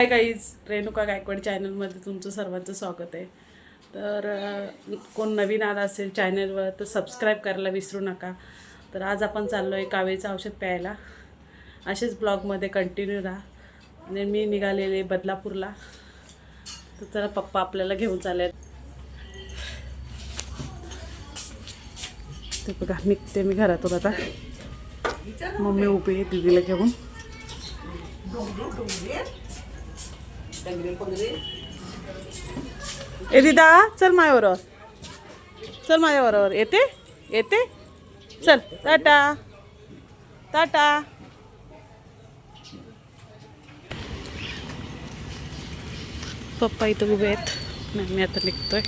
हाय काहीच रेणुका गायकवाड चॅनलमध्ये तुमचं सर्वांचं स्वागत आहे. तर कोण नवीन आला असेल चॅनलवर तर सबस्क्राईब करायला विसरू नका. तर आज आपण चाललो आहे कावेचं औषध प्यायला. असेच ब्लॉगमध्ये कंटिन्यू राहा. आणि मी निघालेले बदलापूरला. तर चला पप्पा आपल्याला घेऊन चालेल ते बघा निघते मी घरातून आता. मम्मी उभी आहे दिदीला घेऊन. ए दिदा चल माझ्याबरोबर. चल माझ्याबरोबर. येते? येते? चल टाटा. टाटा. पप्पा इथं उभे आहेत. नाही मी आता निघतोय.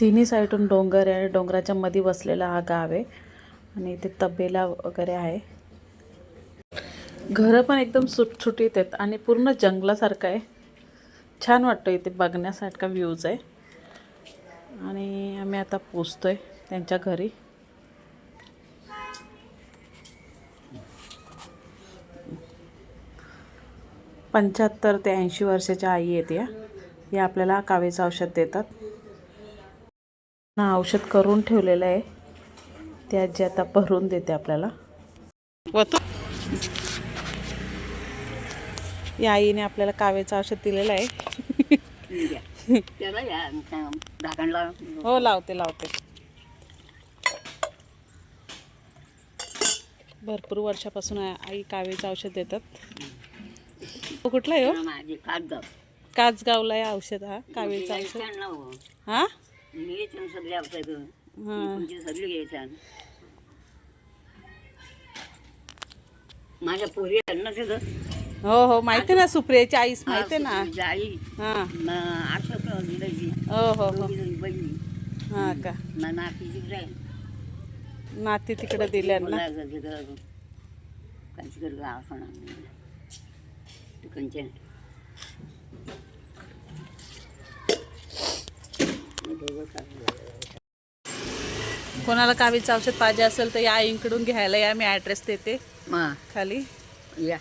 तिन्ही साईडून डोंगर आहे डोंगराच्या मध्ये बसलेला हा गाव आहे. आणि इथे तबेला वगैरे आहे. घरं पण एकदम सुटसुटीत आहेत आणि पूर्ण जंगलासारखं आहे. छान वाटतं इथे बघण्यासारखा व्ह्यूज आहे. आणि आम्ही आता पोचतो आहे त्यांच्या घरी. पंच्याहत्तर ते ऐंशी वर्षाच्या आई आहेत या. या आपल्याला कावेचं औषध देतात. ना औषध करून ठेवलेलं आहे. ते आजी आता भरून देते आपल्याला. या आईने आपल्याला कावेचं औषध दिलेलं आहे. त्याला या ढाकणला हो लावते लावते. भरपूर वर्षापासून आई कावेचं औषध देतात. तो कुठला आहे हो? काचगावला आहे औषध हा कावेचं औषध. हा? घ्यायचं सगळे औषध हा. तुमची सगळी घ्यायच्या माझ्या पोरी हो हो माहिती ना सुप्रियाची आईस माहिती ना? आई. हा. हो हो हो. बहिणी. हा का? ना नाती तिकडे नाती तिकडे दिल्या ना? तिकडं गाव तिकडचे. कोणाला कावीचं औषध पाहिजे असेल तर या आईंकडून घ्यायला या मी ॲड्रेस देते. खाली. या.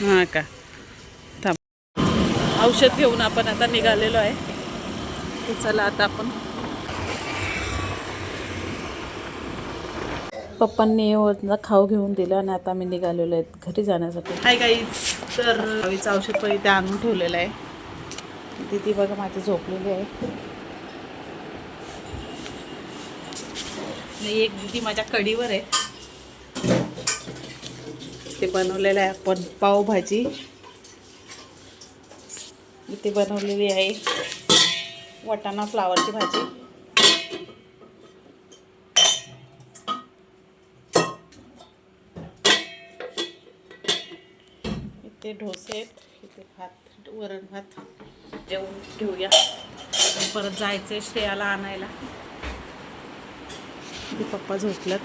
हां का? थांब. औषध घेऊन आपण आता निघालेलो आहे. चला आता आपण. पप्पांनी खाऊ घेऊन दिला आणि आता आम्ही निघालेलो आहे घरी जाण्यासाठी. हाय गाईज तर कावीचं औषध पण इथे आणून ठेवलेलं आहे. दिदी बघा माझी झोपलेली आहे. आणि एक दिदी माझ्या कडीवर आहे. ते बनवलेलं आहे आपण पावभाजी. इथे बनवलेली आहे. वाटाणा फ्लावरची भाजी. इथे ढोसे आहेत इथे भात वरण भात. जेवून घेऊया. परत जायचं श्रेयाला आणायला. इथे पप्पा झोपल्यात.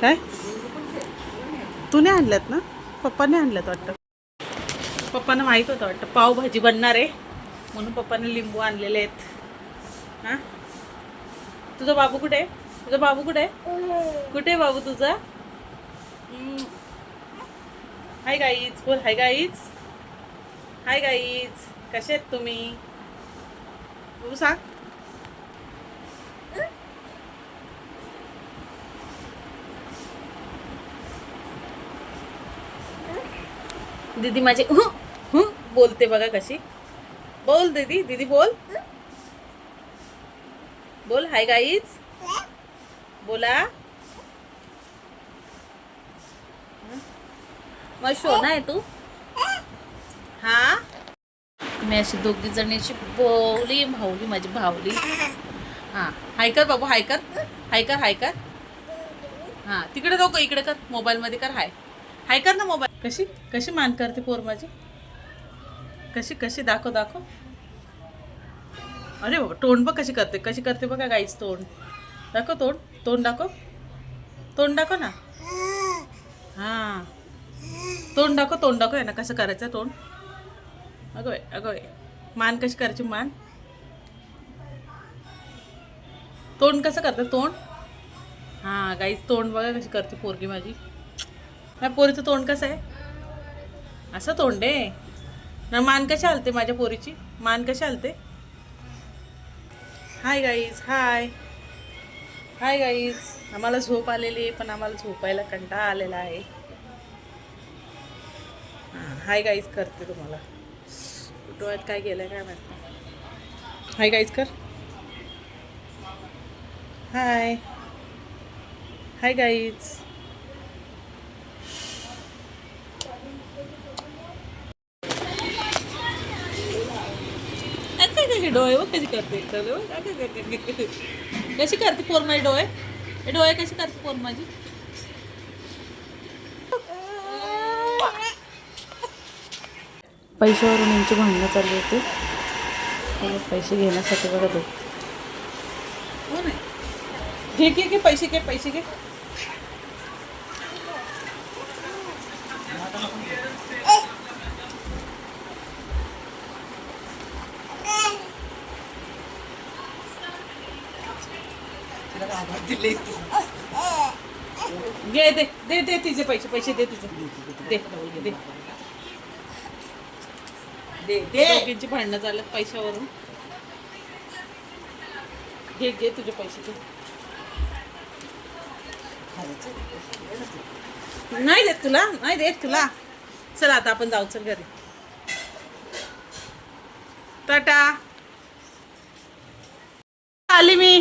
काय? तू नाही आणल्यात ना? पप्पाने आणल्यात वाटतं. पप्पांना माहीत होतं वाटतं. पावभाजी बनणार आहे. म्हणून पप्पाने लिंबू आणलेले आहेत. हां? तुझा बाबू कुठे? आहे तुझा बाबू कुठे? आहे कुठे आहे बाबू तुझा? हाय गाईज बोल. हाय गाईज हाय गाईज कसे आहेत तुम्ही? बाबू सांग. दीदी माझी हु हु बोलते बघा कशी. बोल दीदी दीदी बोल. बोल हाय गाईज बोला. मग शोना आहे तू? हा? मी अशी दोघी जणीची बोवली भावली माझी भावली हा हाय कर बाबू हाय कर. हाय कर हाय कर. हां तिकडे नको इकडे कर. मोबाईलमध्ये कर हाय हाय कर ना मोबाईल. कशी? कशी मान करते पोर माझी? कशी कशी? दाखव दाखव. अरे बाबा तोंड बघ कशी करते. कशी करते बघा गाईच तोंड. दाखव तोंड. तोंड दाखव. तोंड दाखव ना. हां. तोंड दाखव तोंड दाखव. आहे ना कसं करायचं तोंड? अगं अगं मान कशी करायची? मान. तोंड कसं करते? तोंड? हां गाईच तोंड बघा कशी करते पोरगी माझी. माझ्या पोरीचं तोंड कसं आहे? असं तोंड आहे? ना मान कशी हलते माझ्या पोरीची? मान कशी हलते hi guys hi hi guys आम्हाला झोप आलेली आहे पण आम्हाला झोपायला कंटाळा आलेला आहे. हाय गाईज करते तुम्हाला. डोळ्यात काय गेलं काय माहिती हाय गाईज कर. हाय हाय गाईज काय डोळे बघ कशी करते. डोळे कशी करते पोर माझी डोळे? हे डोळे कशी करते पोर माझी? पैशावरून यांची भांडणं चालली होती. पैसे घेण्यासाठी बघत होते ठीक आहे की पैसे घे पैसे घे. पैसे घे दे दे दे तिचे पैसे पैसे दे तिचे. दे दे. दे दोघींची भांडणं चालत पैशावरून. घे घे तुझे पैसे घे नाही देत तुला नाही देत तुला. चल आता आपण जाऊ चल घरी. टाटा. आली मी.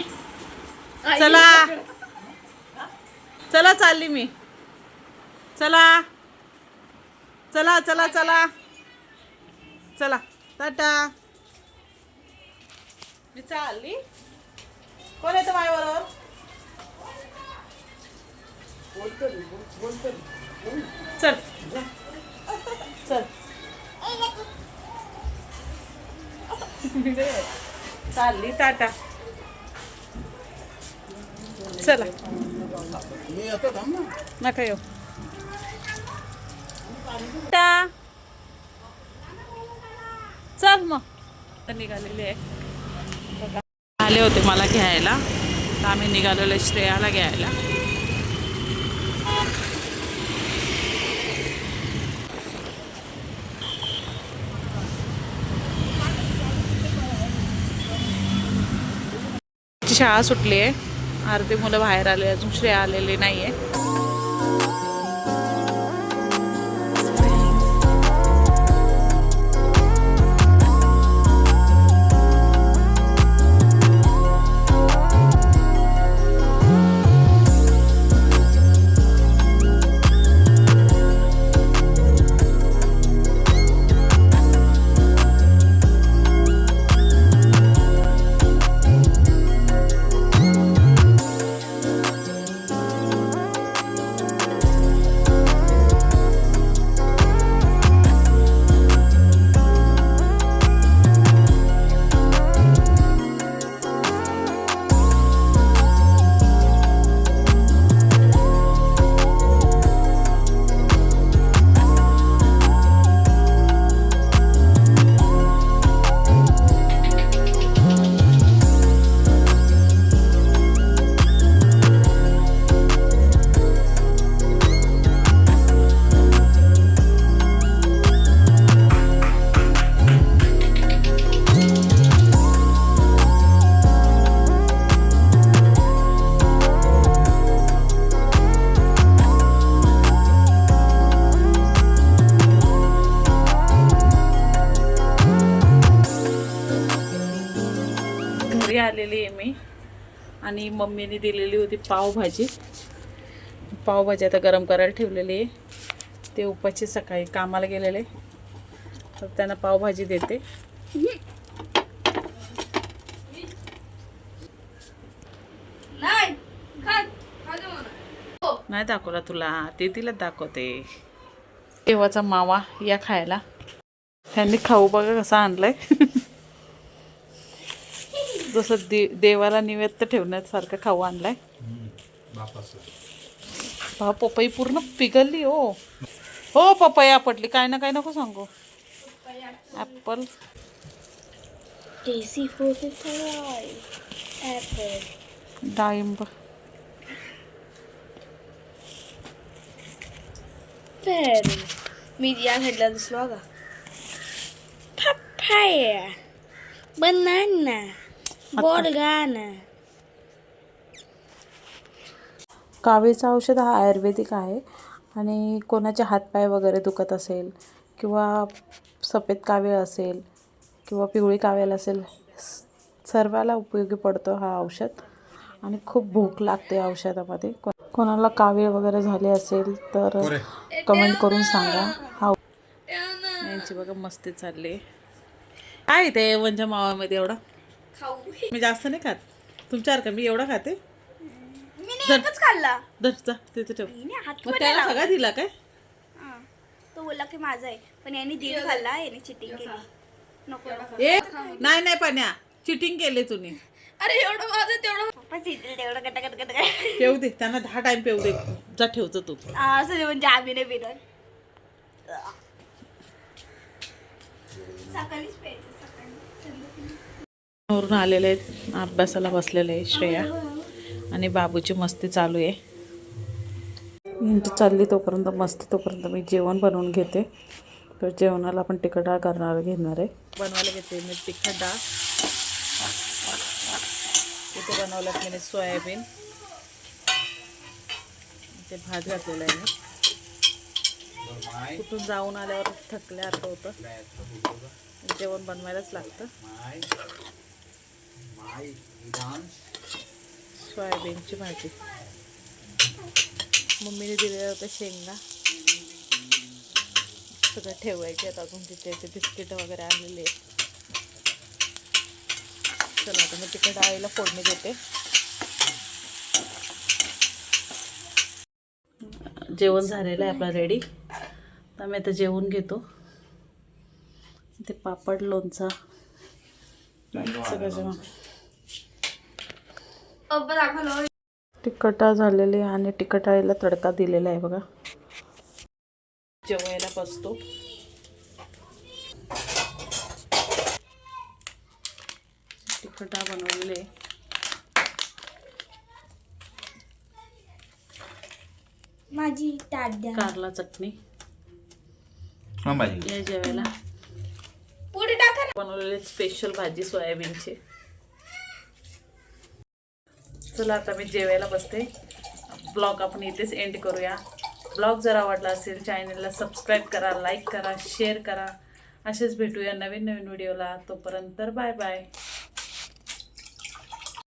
चला. चला चालली मी. चला. चला चला चला. चला. टाटा. मी चालली. कोण येतं माझ्याबरोबर चल. चल. चालली टाटा. चला. नका येऊ. चल मग. निघालेली आहे. बघा. आले होते मला घ्यायला. तर आम्ही निघालेलो आहे श्रेयाला घ्यायला. शाळा सुटली आहे. अर्धे मुलं बाहेर आले अजून श्रेया आलेले नाही आहे आलेली आहे मी. आणि मम्मीने दिलेली होती पावभाजी. पावभाजी आता गरम करायला ठेवलेली आहे. ते उपाची सकाळी कामाला गेलेले. तर त्यांना पावभाजी देते. नाही दाखवला तुला. ते तिला दाखवते. देवाचा मावा या खायला. त्यांनी खाऊ बघा कसा आणलाय. जसं दे देवाला निवेद्य ठेवण्यासारखं खाऊ आणलाय. हा पपई पूर्ण पिघलली हो. हो पपया पडली काय ना काय नको सांगू. ॲपल. डाळिंब. मी या घडला दिसलो बघा. Papaya. Borgana. कावीळचं औषध हा आयुर्वेदिक आहे आणि कोणाचे हातपाय वगैरे दुखत असेल किंवा सफेद कावीळ असेल किंवा पिवळी कावीळ असेल सर्वाला उपयोगी पडतो हा औषध आणि खूप भूक लागते या औषधामध्ये. कोणाला कावीळ वगैरे झाले असेल तर कमेंट करून सांगा. हा. यांची बघा मस्ती चालली. काय ते वंजा मावामध्ये एवढा? खाऊ. मी जास्त नाही खात. तुमच्यासारखं मी एवढा खाते. मी एकच खाल्ला. दर जा. तिथे ठेव. हिने हात मग पण त्याला सगळा दिला काय? हा. तो बोलला की माझा आहे. पण याने दीड खाल्ला याने चिटिंग केली. नको. ए नाही नाही पाण्या. चिटिंग केले तुम्ही. अरे एवढं माझं तेवढं पप्पा चिटिंग तेवढं कट कट कट कट पेऊ दे. त्यांना दहा टाइम पेऊ दे. जा ठेवतो तू. असं म्हणजे आम्ही नाही पिणार. सकाळीच प्यायचं. वरून आलेले आहेत. अभ्यासाला बसलेले आहे श्रेया. आणि बाबूची मस्ती चालू आहे. यांची चालली तोपर्यंत मस्ती तोपर्यंत मी जेवण बनवून घेते. तर जेवणाला आपण तिखट डाळ करणार घेणार आहे. बनवायला घेते मी तिखट डाळ. इथे बनवल्यात मी सोयाबीन. ते भात घातलेला आहे मी. कुठून जाऊन आल्यावर थकल्यासारखं होतं. जेवण बनवायलाच लागतं. सोयाबीनची भाजी. मम्मीने दिलेल्या होत्या शेंगा. सगळं ठेवायचे आहेत अजून तिथे. ते बिस्किट वगैरे आणलेले आहेत. चला आता मी तिकडे डाळीला फोडणी देते. जेवण झालेलं आहे आपला रेडी तर मी आता जेवण घेतो. ते पापड लोणचा. सगळं जेवण. तिखटा झालेली आहे आणि तिखटाळीला तडका दिलेला आहे बघा. जेवायला बसतो. तिखटा बनवलेले. माझी कारला चटणी. भाजी या जेवायला. पुढे टाका बनवलेले स्पेशल भाजी सोयाबीनची. चला आता मी जेवायला बसते. ब्लॉग आपण इथेच एंड करूया. ब्लॉग जर आवडला असेल चॅनलला सबस्क्राईब करा लाईक करा शेअर करा. असेच भेटूया नवीन नवीन व्हिडिओला तोपर्यंत बाय बाय